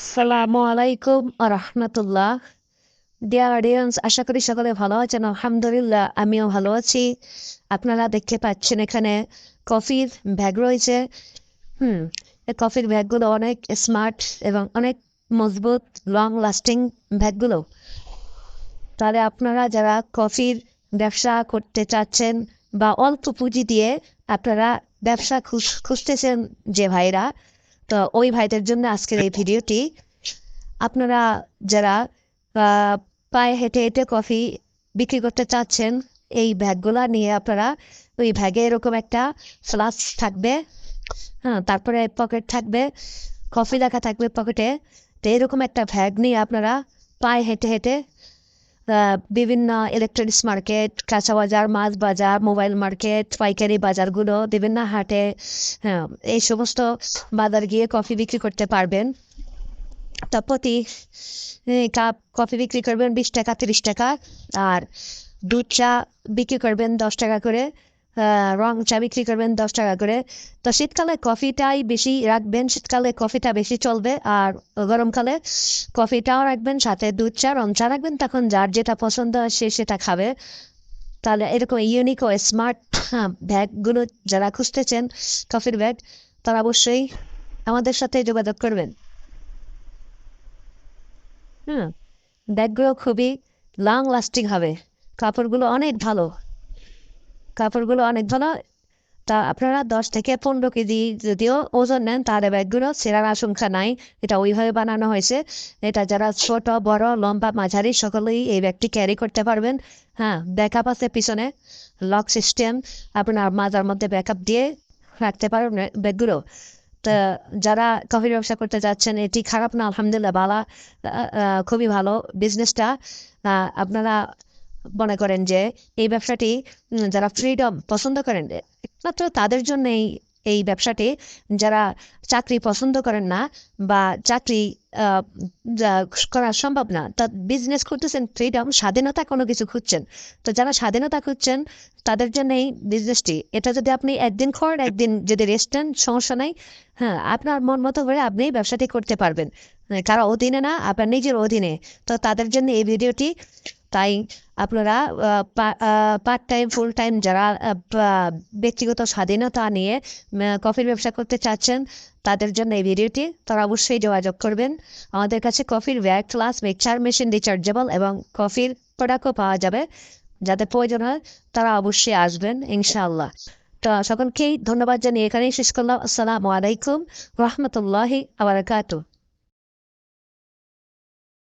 আসসালামু আলাইকুম রহমতুল্লাহ। Dear audience আশা করি সকলে ভালো আছেন, আলহামদুলিল্লাহ, আমিও ভালো আছি। আপনারা দেখতে পাচ্ছেন এখানে কফির ব্যাগ রয়েছে। হুম, এই কফির ব্যাগগুলো অনেক স্মার্ট এবং অনেক মজবুত লং লাস্টিং ব্যাগগুলো। তাহলে আপনারা যারা কফির ব্যবসা করতে চাচ্ছেন বা অল্প পুঁজি দিয়ে আপনারা ব্যবসা খুঁজ- খুঁজতেছেন যে ভাইরা তো ওই ভাইদের জন্য আজকের এই ভিডিওটি। আপনারা যারা পায়ে হেঁটে হেঁটে কফি বিক্রি করতে চাচ্ছেন, এই ব্যাগগুলা নিয়ে আপনারা ওই ব্যাগে এরকম একটা ফ্লাস্ক থাকবে হ্যাঁ তারপরে পকেট থাকবে কফি লেখা থাকবে পকেটে তো এরকম একটা ব্যাগ নিয়ে আপনারা পায়ে হেঁটে হেঁটে বিভিন্ন ইলেকট্রনিক্স মার্কেট কাঁচা বাজার মাছ বাজার মোবাইল মার্কেট পাইকারি বাজারগুলো, বিভিন্ন হাটে হ্যাঁ এই সমস্ত বাজার গিয়ে কফি বিক্রি করতে পারবেন। তা প্রতি কাপ কফি বিক্রি করবেন বিশ টাকা, তিরিশ টাকা, আর দুধ চা বিক্রি করবেন দশ টাকা করে। রং চা বিক্রি করবেন? দশ টাকা করে। তো শীতকালে কফিটাই বেশি রাখবেন। শীতকালে কফিটা বেশি চলবে আর গরমকালে কফিটাও রাখবেন। সাথে দুধ চা, রং চা রাখবেন। তখন যার যেটা পছন্দ হয় সে সেটা খাবে। তাহলে এরকম ইউনিক ও স্মার্ট ব্যাগগুলো যারা খুঁজতেছেন কফির ব্যাগ তারা অবশ্যই আমাদের সাথে যোগাযোগ করবেন। হুম ব্যাগগুলো খুবই লং লাস্টিং হবে। কাপড়গুলো অনেক ভালো। কাপড়গুলো অনেক ভালো। তা আপনারা দশ থেকে পনেরো কেজি যদিও ওজন নেন তাহলে ব্যাগগুলো সেরার আশঙ্কা নাই। এটা ওইভাবে বানানো হয়েছে। এটা যারা ছোট, বড়, লম্বা, মাঝারি, সকলেই এই ব্যাগটি ক্যারি করতে পারবেন। হ্যাঁ ব্যাকআপ আছে পিছনে লক সিস্টেম আপনার মাজার মধ্যে ব্যাকআপ দিয়ে রাখতে পারবেন ব্যাগগুলো। তা যারা কফির ব্যবসা করতে যাচ্ছেন, এটি খারাপ না, আলহামদুলিল্লাহ, বালা খুবই ভালো বিজনেসটা আপনারা মনে করেন যে এই ব্যবসাটি যারা ফ্রিডম পছন্দ করেন, একমাত্র তাদের জন্য এই ব্যবসাটি। যারা চাকরি পছন্দ করেন না বা চাকরি করা সম্ভব না, তা বিজনেস করতেছেন ফ্রিডম স্বাধীনতা কোনো কিছু খুঁজছেন, তো যারা স্বাধীনতা খুঁজছেন, তাদের জন্য এই বিজনেসটি এটা যদি আপনি একদিন করেন একদিন যদি রেস্ট নেন, সমস্যা নাই। হ্যাঁ আপনার মন মতো করে আপনি ব্যবসাটি করতে পারবেন। কারও অধীনে না, আপনার নিজের অধীনে। তো তাদের জন্য এই ভিডিওটি তাই আপনারা পার্ট টাইম ফুল টাইম যারা ব্যক্তিগত স্বাধীনতা নিয়ে কফির ব্যবসা করতে চাচ্ছেন, তাদের জন্য এই ভিডিওটি তারা অবশ্যই যোগাযোগ করবেন। আমাদের কাছে কফির bag glass mixer machine rechargeable এবং কফির প্রোডাক্টও পাওয়া যাবে। যাদের প্রয়োজন হয়, তারা অবশ্যই আসবেন, ইনশাআল্লাহ। তো সকলকেই ধন্যবাদ জানিয়ে এখানেই শেষ করলাম। আসসালামু আলাইকুম। রহমতুল্লাহি আবরাকাতু